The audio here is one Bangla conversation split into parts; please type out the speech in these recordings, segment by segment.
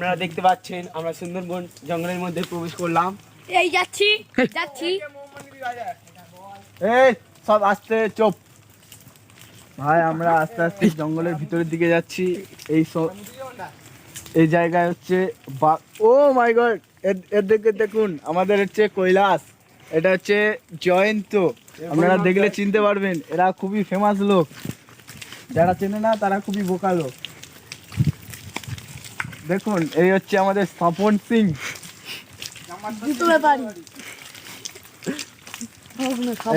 আপনারা দেখতে পাচ্ছেন আমরা সুন্দরবন জঙ্গলের মধ্যে প্রবেশ করলাম। এই যাচ্ছি যাচ্ছি। এই সব আস্তে চুপ। ভাই আমরা আস্তে আস্তে জঙ্গলের ভিতরের দিকে যাচ্ছি। এই সব এই জায়গায় হচ্ছে ও মাই গড এর দিকে দেখুন আমাদের হচ্ছে কৈলাস। এটা হচ্ছে জয়ন্ত। আপনারা দেখলে চিনতে পারবেন এরা খুবই ফেমাস লোক। যারা চেনে না তারা খুবই বোকা লোক। দেখুন এই হচ্ছে আমাদের স্বপন সিং।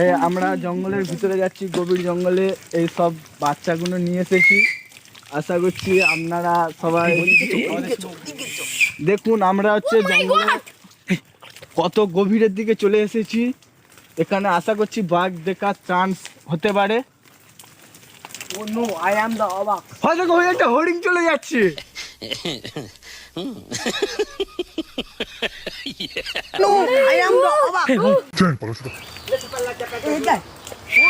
এই আমরা জঙ্গলের ভিতরে যাচ্ছি গভীর জঙ্গলে। এই সব বাচ্চাগুলো নিয়ে এসেছি। আশা করছি আপনারা সবাই দেখুন আমরা হচ্ছে জঙ্গলে কত গভীরের দিকে চলে এসেছি। এখানে আশা করছি বাঘ দেখার চান্স হতে পারে। ও নো আই অ্যাম দ্য অবাক হয়তো ওই একটা হরিণ চলে যাচ্ছে। আই অ্যাম দ্য অবাক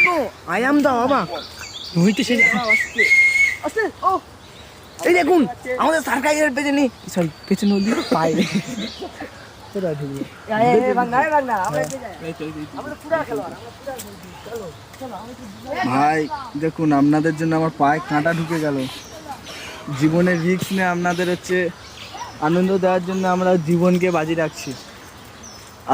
নো আই অ্যাম দ্য অবাক আস্তে ও এই দেখুন আমাদের সার্কাইয়ের পেছনে সরি পেছনে পায়ে। ভাই দেখুন আপনাদের জন্য আমার পায়ে কাঁটা ঢুকে গেল। জীবনের রিস্ক নিয়ে আপনাদের হচ্ছে আনন্দ দেওয়ার জন্য আমরা জীবনকে বাজি রাখছি।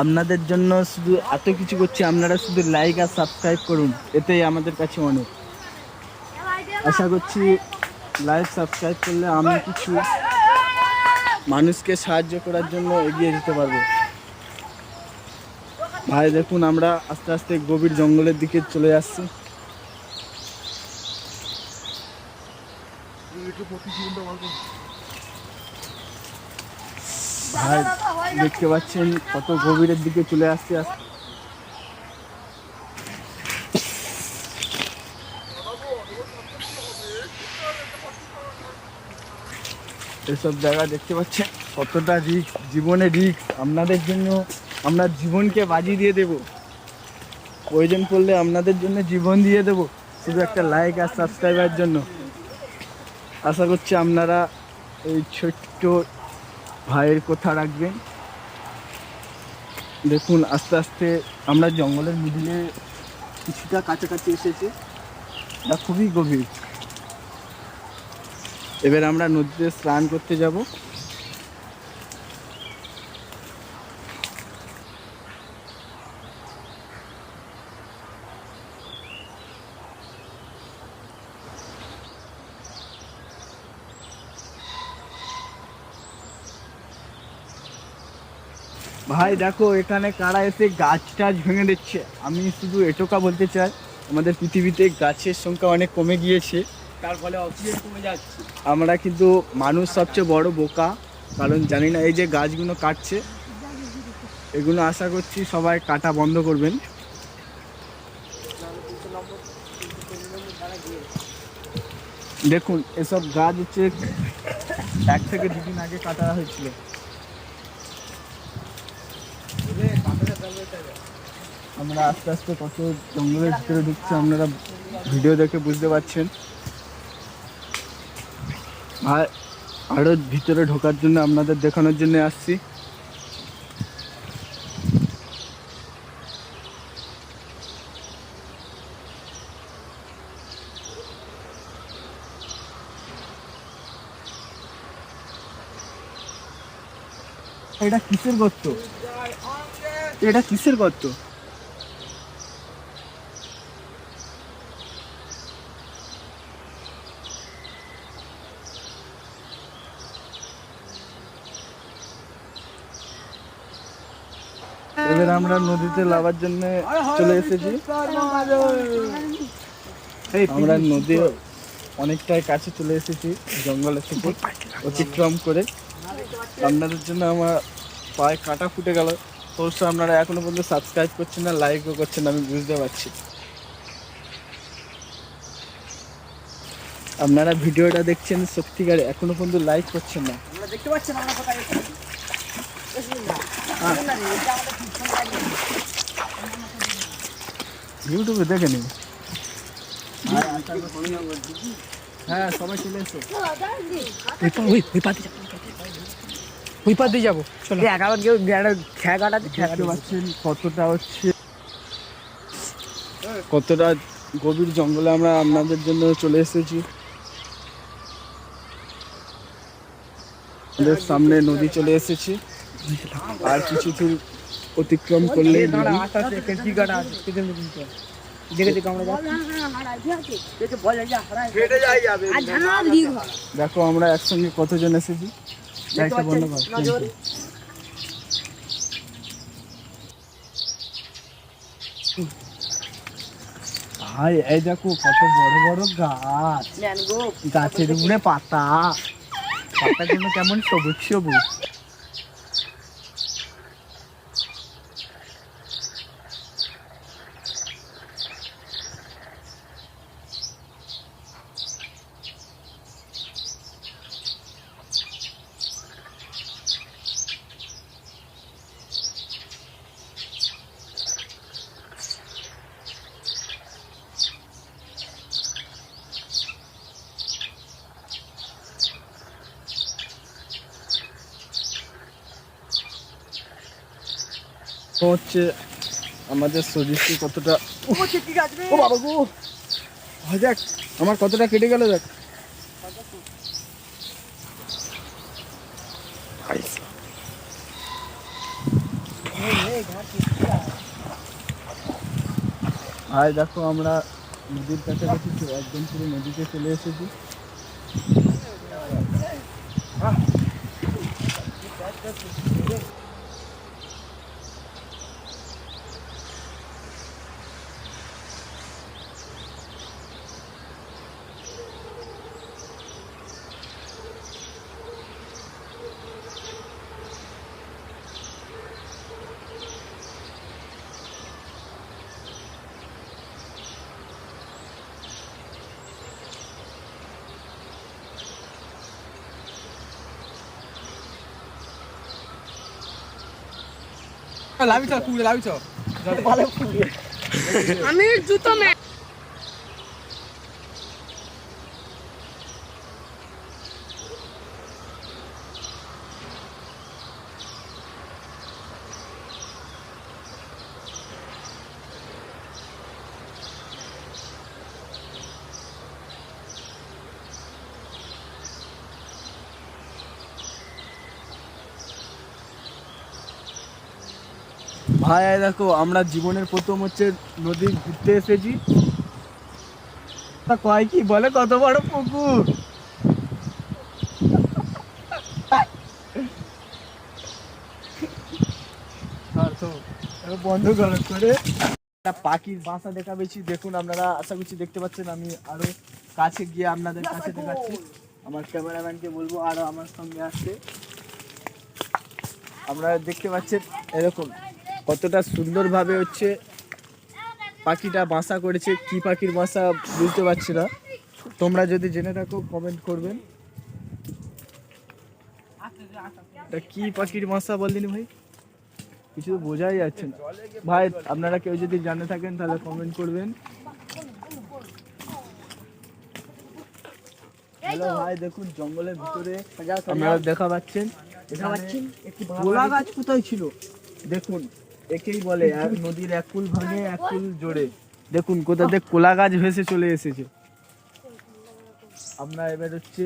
আপনাদের জন্য শুধু এত কিছু করছি, আপনারা শুধু লাইক আর সাবস্ক্রাইব করুন, এতেই আমাদের কাছে অনেক। আশা করছি লাইক সাবস্ক্রাইব করলে আমি কিছু মানুষকে সাহায্য করার জন্য এগিয়ে যেতে পারব। ভাই, দেখুন আমরা আস্তে আস্তে গভীর জঙ্গলের দিকে চলে যাচ্ছি। দেখতে পাচ্ছেন কত গভীরের দিকে চলে আসছে এসব জায়গা দেখতে পাচ্ছেন কতটা রিক্স জীবনে রিক্স আপনাদের জন্য আমরা জীবনকে বাজি দিয়ে দেব। প্রয়োজন পড়লে আপনাদের জন্য জীবন দিয়ে দেব। শুধু একটা লাইক আর সাবস্ক্রাইবের জন্য। আশা করছি আপনারা এই ছোট্ট ভাইয়ের কথা রাখবেন। দেখুন, আস্তে আস্তে আমরা জঙ্গলের মিডিলে কিছুটা কাছাকাছি এসেছি। খুবই গভীর। এবার আমরা নদীতে স্নান করতে যাব। ভাই, দেখো, এখানে কারা এসে গাছ টাছ ভেঙে দিচ্ছে। আমি শুধু এটোকা বলতে চাই, আমাদের পৃথিবীতে গাছের সংখ্যা অনেক কমে গিয়েছে। তার ফলে অক্সিজেন কমে যাচ্ছে। আমরা কিন্তু মানুষ সবচেয়ে বড় বোকা, কারণ জানি না এই যে গাছগুলো কাটছে, এগুলো আশা করছি সবাই কাটা বন্ধ করবেন। দেখুন, এসব গাছ হচ্ছে এক থেকে দুদিন আগে কাটা হয়েছিল। আমরা আস্তে আস্তে কত জঙ্গলের ভিতরে ঢুকছি, আপনারা ভিডিও দেখে বুঝতে পারছেন। আর আরও ভিতরে ঢোকার জন্য আপনাদের দেখানোর জন্য আসছি। এটা কিসের গর্ত? এটা কিসের গর্ত? এবার আমরা নদীতে লাভার জন্য চলে এসেছি। আমরা নদী অনেকটাই কাছে চলে এসেছি জঙ্গলের থেকে অতিক্রম করে। আপনাদের জন্য আমার পায়ে কাটা ফুটে গেল। অবশ্য আপনারা এখনও পর্যন্ত সাবস্ক্রাইব করছেন না লাইকও করছেন আমি বুঝতে পারছি। আপনারা ভিডিওটা দেখছেন সত্যিকারে এখনও পর্যন্ত লাইক করছেন না। দেখতে পাচ্ছেন আমরা কোথায় ইউটিউবে দেখে নিন। হ্যাঁ সবাই চলে এসো। ওই পার দিয়ে যাব চলো। একাবার কেউ খেয়া কাটাতে খেয়া পাচ্ছেন কতটা হচ্ছে। কতটা গভীর জঙ্গলে আমরা আপনাদের জন্য চলে এসেছি। আমাদের সামনে নদী চলে এসেছে। আর কিছু দূর অতিক্রম করলেই নদী। কি কাটা আছে? দেখে দেখে আমরা আর ঝানা লিগ হয় দেখো আমরা একসঙ্গে কতজন এসেছি। একটা বন্ধ কর। ভাই এই দেখো কত বড় বড় গাছ। গাছের উপরে পাতা। পাতাগুলো কেমন সবুজ সবুজ। হচ্ছে আমাদের শরীরকে কতটা ও বাবা গো! হয় দেখ আমার কতটা কেটে গেল দেখ। ভাই দেখো আমরা নদীর কাছাকাছি তো একদম পুরো নদীতে চলে এসেছি। লাভি চ কুড়ে লাভিছ। আমি জুতো মে ভাই দেখো আমরা জীবনের প্রথম হচ্ছে নদী ঘুরতে এসেছি। তা কয় কি বলে? কত বড় পুকুর। বন্ধ করো পাখির বাসা দেখা পেয়েছি দেখুন আপনারা আশা করছি দেখতে পাচ্ছেন আমি আরও কাছে গিয়ে আপনাদের কাছে দেখাচ্ছি। আমার ক্যামেরাম্যানকে বলব আরও আমার সঙ্গে আসতে। আপনারা দেখতে পাচ্ছেন এরকম। কতটা সুন্দরভাবে হচ্ছে পাখিটা বাসা করেছে কি পাখির বাসা বুঝতে পারছি না। তোমরা যদি জেনে থাকো কমেন্ট করবেন। এটা কি পাখির বাসা বলদিনি ভাই? কিছু তো বোঝাই যাচ্ছে না। ভাই আপনারা কেউ যদি জানে থাকেন তাহলে কমেন্ট করবেন। হ্যালো ভাই দেখুন জঙ্গলের ভিতরে আপনারা দেখা পাচ্ছেন। দেখা গোলা গাছ কোথায় ছিল? দেখুন একেই বলে এক নদীর এক কুল ভাঙে এক কুল জোরে দেখুন কোথা থেকে কোলা গাছ ভেসে চলে এসেছে। আমরা এবার হচ্ছে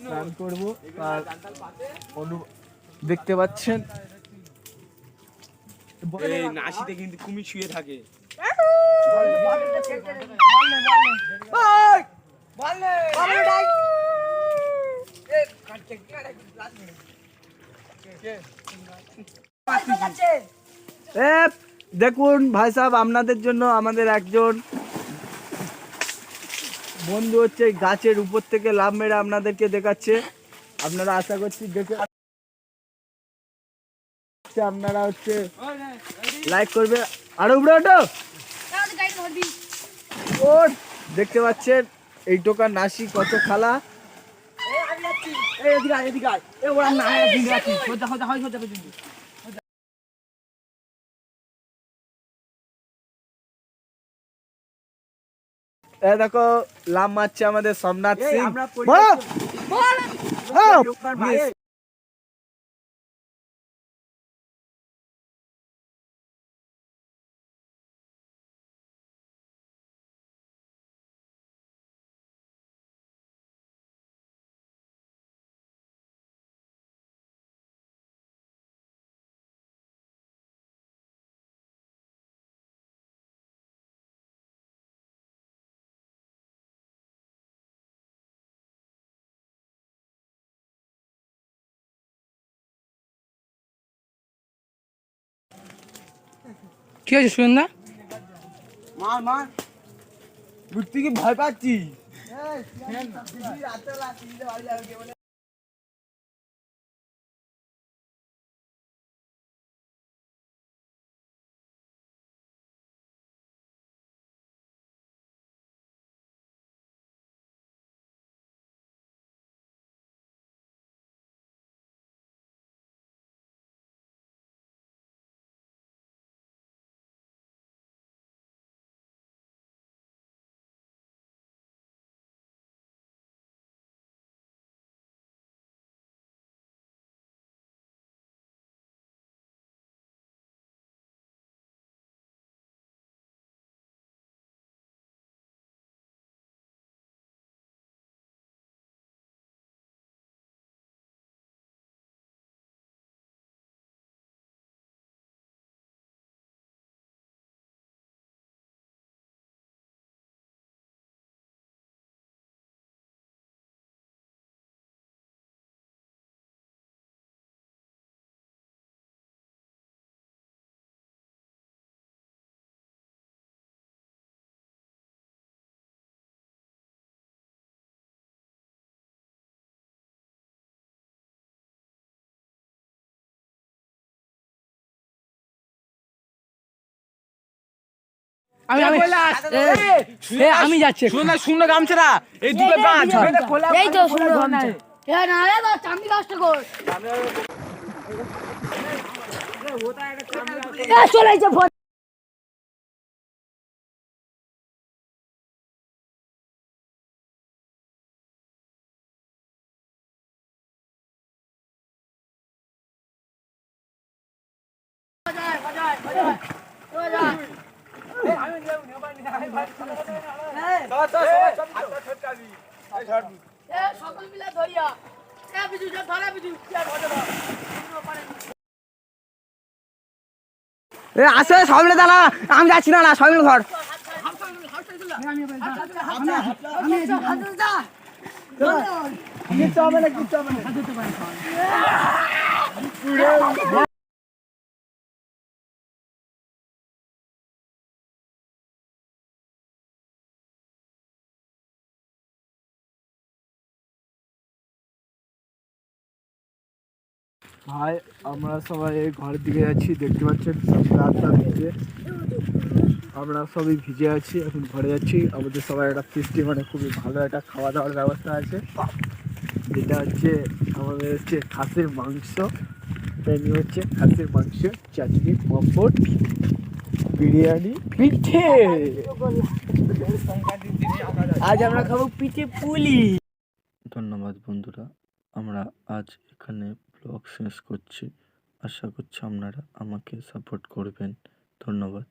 স্নান করব আর অনু দেখতে পাচ্ছেন? এই নাসিতে কিন্তু কুমির শুয়ে থাকে। এ, দেখুন ভাই সাহেব আপনাদের জন্য আমাদের একজন বন্ধু হচ্ছে গাছের উপর থেকে লাভ মেরে আপনাদেরকে দেখাচ্ছে আপনারা আশা করছি দেখে আপনারা হচ্ছে লাইক করবে আরও উপরে ওঠো গাড়ি ওর দেখতে পাচ্ছেন এই টোকা নাসি কত খালা এদিকে এদিকে ওরা না এ দেখো লাভ মারছে আমাদের সোমনাথ সিং কি হয়েছে সুন্দর মার মার বুঝতে কি ভয় পাচ্ছিস? আমি আমি এ, আমি যাচ্ছি শূন্য শূন্য গামছাড়া এই দুটো গাছ এই তো শুনো এ না রে বাবা চামড়ি কষ্ট কর চলে যাচ্ছে ভোট এ সকল মিলে ধরিয়া আসে দাঁড়া আমি যাচ্ছি না না মিলে ঘর। ভাই আমরা সবাই এই ঘরের দিকে যাচ্ছি দেখতে পাচ্ছেন রাস্তা ভিজে। আমরা সবই ভিজে আছি, এখন ঘরে যাচ্ছি আমাদের সবাই একটা ফিস্টি মানে খুবই ভালো একটা খাওয়া দাওয়ার ব্যবস্থা আছে। যেটা হচ্ছে, আমাদের হচ্ছে খাসির মাংস। মেনু হচ্ছে খাসির মাংস, চাটনি পাঁপড় বিরিয়ানি, পিঠে। আজ আমরা খাব পিঠে পুলি। ধন্যবাদ বন্ধুরা, আমরা আজ এখানে ব্লগ শেষ করছি। আশা করছি আপনারা আমাকে সাপোর্ট করবেন। ধন্যবাদ।